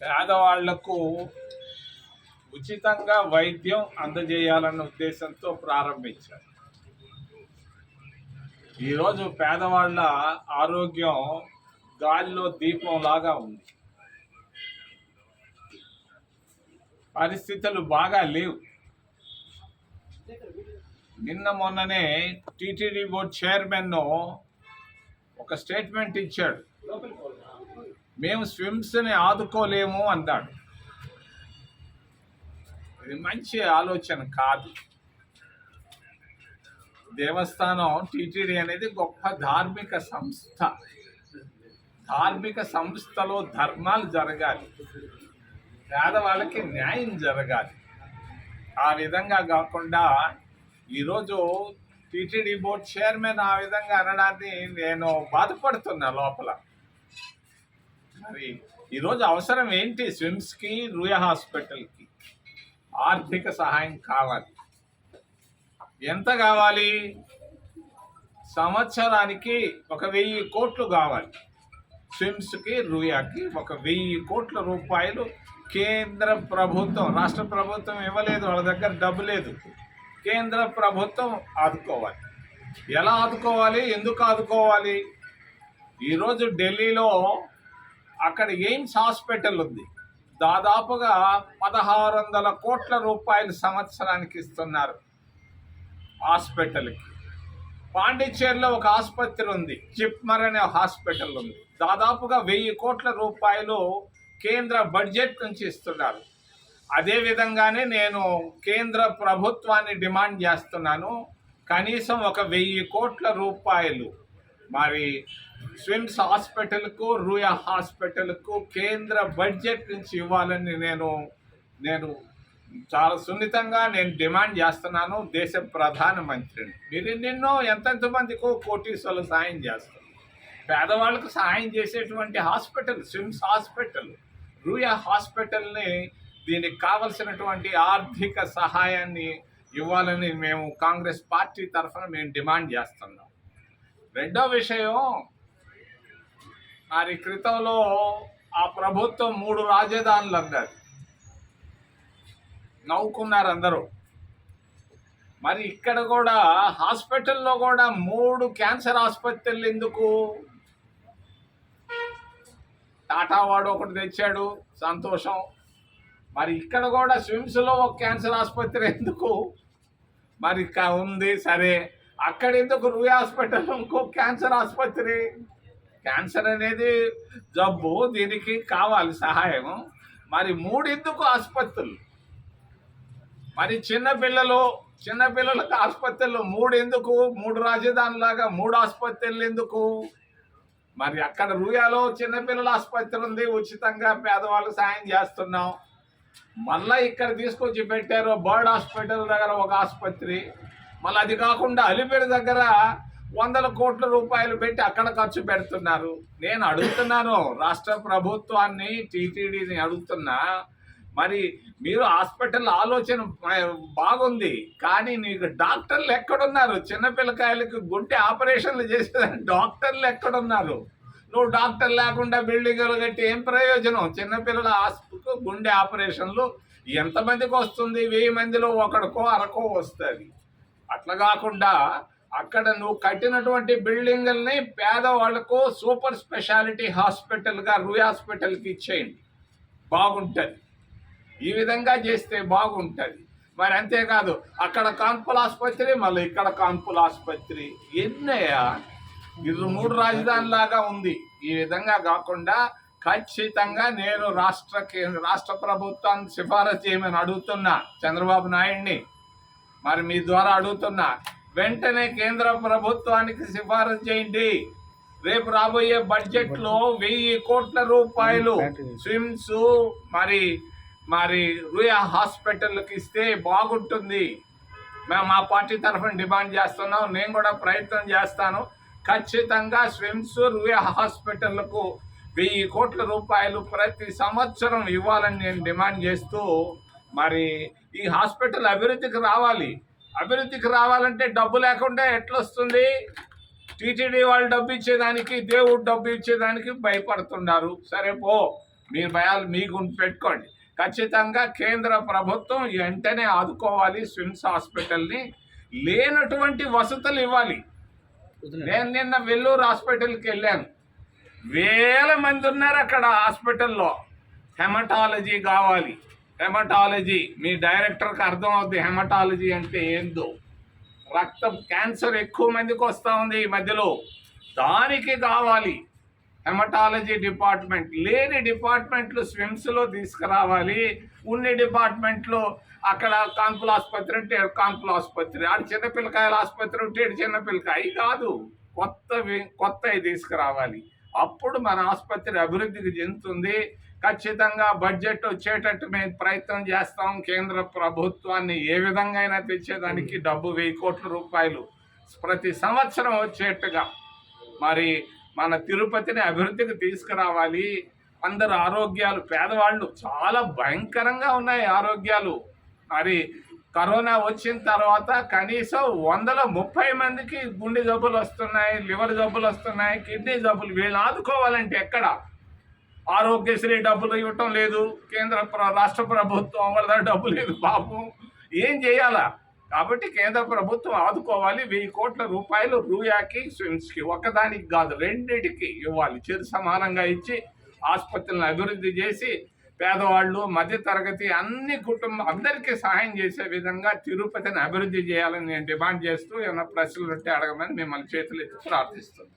పేదవాళ్ళకు ఉచితంగా వైద్యం అందజేయాలన్న ఉద్దేశంతో ప్రారంభించారు. ఈరోజు పేదవాళ్ళ ఆరోగ్యం గాలిలో దీపం లాగా ఉంది. పరిస్థితులు బాగా లేవు. నిన్న మొన్ననే టీటీడీ బోర్డ్ చైర్మన్ ఒక స్టేట్మెంట్ ఇచ్చాడు. మేము స్విమ్స్ని ఆదుకోలేము అన్నాడు ఇది మంచి ఆలోచన కాదు. దేవస్థానం టీటీడీ అనేది గొప్ప ధార్మిక సంస్థ. ధార్మిక సంస్థలో ధర్మాలు జరగాలి. పేదవాళ్ళకి న్యాయం జరగాలి. ఆ విధంగా కాకుండా ఈరోజు టీటీడీ బోర్డ్ చైర్మన్ ఆ విధంగా అనడాన్ని నేను బాధపడుతున్నా లోపల. మరి ఈరోజు అవసరం ఏంటి? స్విమ్స్కి రూయా హాస్పిటల్కి ఆర్థిక సహాయం కావాలి. ఎంత కావాలి? సంవత్సరానికి ఒక వెయ్యి కోట్లు కావాలి. స్విమ్స్కి రూయాకి ఒక వెయ్యి కోట్ల రూపాయలు కేంద్ర ప్రభుత్వం రాష్ట్ర ప్రభుత్వం ఇవ్వలేదు. వాళ్ళ దగ్గర డబ్బు లేదు. కేంద్ర ప్రభుత్వం ఆదుకోవాలి. ఎలా ఆదుకోవాలి? ఎందుకు ఆదుకోవాలి? ఈరోజు ఢిల్లీలో అక్కడ ఎయిమ్స్ హాస్పిటల్ ఉంది. దాదాపుగా పదహారు వందల కోట్ల రూపాయలు సంవత్సరానికి ఇస్తున్నారు హాస్పిటల్కి. పాండిచ్చేరిలో ఒక ఆసుపత్రి ఉంది చిప్మర్ అనే హాస్పిటల్ ఉంది. దాదాపుగా వెయ్యి కోట్ల రూపాయలు కేంద్ర బడ్జెట్ నుంచి ఇస్తున్నారు. అదే విధంగానే నేను కేంద్ర ప్రభుత్వాన్ని డిమాండ్ చేస్తున్నాను. కనీసం ఒక వెయ్యి కోట్ల రూపాయలు మరి స్విమ్స్ హాస్పిటల్కు రూయా హాస్పిటల్కు కేంద్ర బడ్జెట్ నుంచి ఇవ్వాలని నేను నేను చాలా సున్నితంగా నేను డిమాండ్ చేస్తున్నాను దేశ ప్రధానమంత్రిని మీరు నిన్నో ఎంతెంతమందికో కోటీసులు సాయం చేస్తారు. పేదవాళ్ళకు సహాయం చేసేటువంటి హాస్పిటల్ స్విమ్స్ హాస్పిటల్ రూయా హాస్పిటల్ని దీనికి కావలసినటువంటి ఆర్థిక సహాయాన్ని ఇవ్వాలని మేము కాంగ్రెస్ పార్టీ తరఫున మేము డిమాండ్ చేస్తున్నాం. రెండో విషయం మరి క్రితంలో ఆ ప్రభుత్వం మూడు రాజధానులు అన్నది నవ్వుకున్నారు అందరూ మరి ఇక్కడ కూడా హాస్పిటల్లో కూడా మూడు క్యాన్సర్ ఆసుపత్రులు ఎందుకు? టాటా వాడు ఒకటి తెచ్చాడు సంతోషం. మరి ఇక్కడ కూడా స్విమ్స్లో ఒక క్యాన్సర్ ఆసుపత్రి ఎందుకు? మరి ఉంది సరే. అక్కడ ఎందుకు రూయ్ హాస్పిటల్ ఇంకో క్యాన్సర్ ఆసుపత్రి? క్యాన్సర్ అనేది జబ్బు దీనికి కావాలి సహాయం మరి మూడెందుకు ఆసుపత్రులు? మరి చిన్నపిల్లలు చిన్నపిల్లలకు ఆసుపత్రులు మూడు ఎందుకు మూడు రాజధానిలాగా మూడు ఆసుపత్రులు ఎందుకు? మరి అక్కడ రూయాలో చిన్నపిల్లల ఆసుపత్రి ఉంది ఉచితంగా పేదవాళ్ళకు సాయం చేస్తున్నాం. మళ్ళీ ఇక్కడ తీసుకొచ్చి పెట్టారు బర్డ్ హాస్పిటల్ దగ్గర ఒక ఆసుపత్రి. మళ్ళీ అది కాకుండా అలిపేరు దగ్గర వందల కోట్ల రూపాయలు పెట్టి అక్కడ ఖర్చు పెడుతున్నారు. నేను అడుగుతున్నాను రాష్ట్ర ప్రభుత్వాన్ని టీటీడీని అడుగుతున్నా మరి మీరు హాస్పిటల్ ఆలోచన బాగుంది కానీ నీకు డాక్టర్లు ఎక్కడున్నారు? చిన్నపిల్లకాయలకు గుండె ఆపరేషన్లు చేసే డాక్టర్లు ఎక్కడున్నారు? నువ్వు డాక్టర్ లేకుండా బిల్డింగ్లు కట్టి ఏం ప్రయోజనం? చిన్నపిల్లల హాస్పిటల్ గుండె ఆపరేషన్లు ఎంతమందికి వస్తుంది? వెయ్యి మందిలో ఒకడికో అరకో వస్తుంది. అట్లా కాకుండా అక్కడ నువ్వు కట్టినటువంటి బిల్డింగుల్ని పేదవాళ్ళకు సూపర్ స్పెషాలిటీ హాస్పిటల్గా రూయ్ హాస్పిటల్కి ఇచ్చేయండి. బాగుంటుంది. ఈ విధంగా చేస్తే బాగుంటుంది. మరి అంతేకాదు అక్కడ కాన్పుల ఆసుపత్రి మళ్ళీ ఇక్కడ కాన్పుల ఆసుపత్రి. ఎన్నయ్యా? ఇది మూడు రాజధానిలాగా ఉంది. ఈ విధంగా కాకుండా ఖచ్చితంగా నేను రాష్ట్ర కేంద్ర రాష్ట్ర ప్రభుత్వాన్ని సిఫారసు చేయమని అడుగుతున్నా చంద్రబాబు నాయుడిని. మరి మీ ద్వారా అడుగుతున్నా వెంటనే కేంద్ర ప్రభుత్వానికి సిఫారసు చేయండి. రేపు రాబోయే బడ్జెట్లో వెయ్యి కోట్ల రూపాయలు స్విమ్స్ మరి మరి రుయా హాస్పిటల్కి ఇస్తే బాగుంటుంది. మేము మా పార్టీ తరఫున డిమాండ్ చేస్తున్నాం. నేను కూడా ప్రయత్నం చేస్తాను. ఖచ్చితంగా స్విమ్స్ రుయా హాస్పిటల్కు వెయ్యి కోట్ల రూపాయలు ప్రతి సంవత్సరం ఇవ్వాలని నేను డిమాండ్ చేస్తూ మరి ఈ హాస్పిటల్ అభివృద్ధికి రావాలి. అభివృద్ధికి రావాలంటే డబ్బు లేకుండా ఎట్లొస్తుంది? టీటీడీ వాళ్ళు డబ్బు ఇచ్చేదానికి దేవుడు డబ్బు ఇచ్చేదానికి భయపడుతున్నారు. సరే పో మీరు భయాలు మీకు పెట్టుకోండి. ఖచ్చితంగా కేంద్ర ప్రభుత్వం వెంటనే ఆదుకోవాలి స్విమ్స్ హాస్పిటల్ని. లేనటువంటి వసతులు ఇవ్వాలి. నేను నిన్న వెల్లూరు హాస్పిటల్కి వెళ్ళాను. వేల మంది ఉన్నారు అక్కడ హాస్పిటల్లో. హెమటాలజీ కావాలి. హెమటాలజీ మీ డైరెక్టర్కి అర్థం అవుతుంది హెమటాలజీ అంటే ఏందో. రక్తం క్యాన్సర్ ఎక్కువ మందికి వస్తూ ఉంది ఈ మధ్యలో. దానికి కావాలి హెమటాలజీ డిపార్ట్మెంట్. లేని డిపార్ట్మెంట్లు స్విమ్స్లో తీసుకురావాలి. ఉన్ని డిపార్ట్మెంట్లో అక్కడ కాన్పుల ఆసుపత్రి ఉంటే కాన్పుల ఆసుపత్రి. ఆడు చిన్నపిల్లకాయల ఆసుపత్రి ఉంటే చిన్నపిల్లకాయ. కాదు. కొత్తవి కొత్తవి తీసుకురావాలి. అప్పుడు మన ఆసుపత్రి అభివృద్ధికి చెందుతుంది. ఖచ్చితంగా బడ్జెట్ వచ్చేటట్టు మేము ప్రయత్నం చేస్తాం. కేంద్ర ప్రభుత్వాన్ని ఏ విధంగా అయినా తెచ్చేదానికి డబ్బు వెయ్యి కోట్ల రూపాయలు ప్రతి సంవత్సరం వచ్చేట్టుగా. మరి మన తిరుపతిని అభివృద్ధికి తీసుకురావాలి. అందరు ఆరోగ్యాలు పేదవాళ్ళు చాలా భయంకరంగా ఉన్నాయి ఆరోగ్యాలు. మరి కరోనా వచ్చిన తర్వాత కనీసం వందల ముప్పై మందికి గుండె జబ్బులు వస్తున్నాయి లివర్ జబ్బులు వస్తున్నాయి కిడ్నీ జబ్బులు. వీళ్ళు ఆదుకోవాలంటే ఎక్కడ? ఆరోగ్యశ్రీ డబ్బులు ఇవ్వటం లేదు. కేంద్ర రాష్ట్ర ప్రభుత్వం వాళ్ళ డబ్బు లేదు పాపం ఏం చేయాలా? కాబట్టి కేంద్ర ప్రభుత్వం ఆదుకోవాలి. వెయ్యి కోట్ల రూపాయలు రూయాకి స్విమ్స్కి ఒకదానికి కాదు రెండింటికి ఇవ్వాలి. చిరు సమానంగా ఇచ్చి ఆసుపత్రులను అభివృద్ధి చేసి పేదవాళ్ళు మధ్యతరగతి అన్ని కుటుంబం అందరికీ సహాయం చేసే విధంగా తిరుపతిని అభివృద్ధి చేయాలని నేను డిమాండ్ చేస్తూ ఏమైనా ప్రశ్నలు ఉంటే అడగమని మిమ్మల్ని చేతులు ఎత్తి ప్రార్థిస్తున్నాను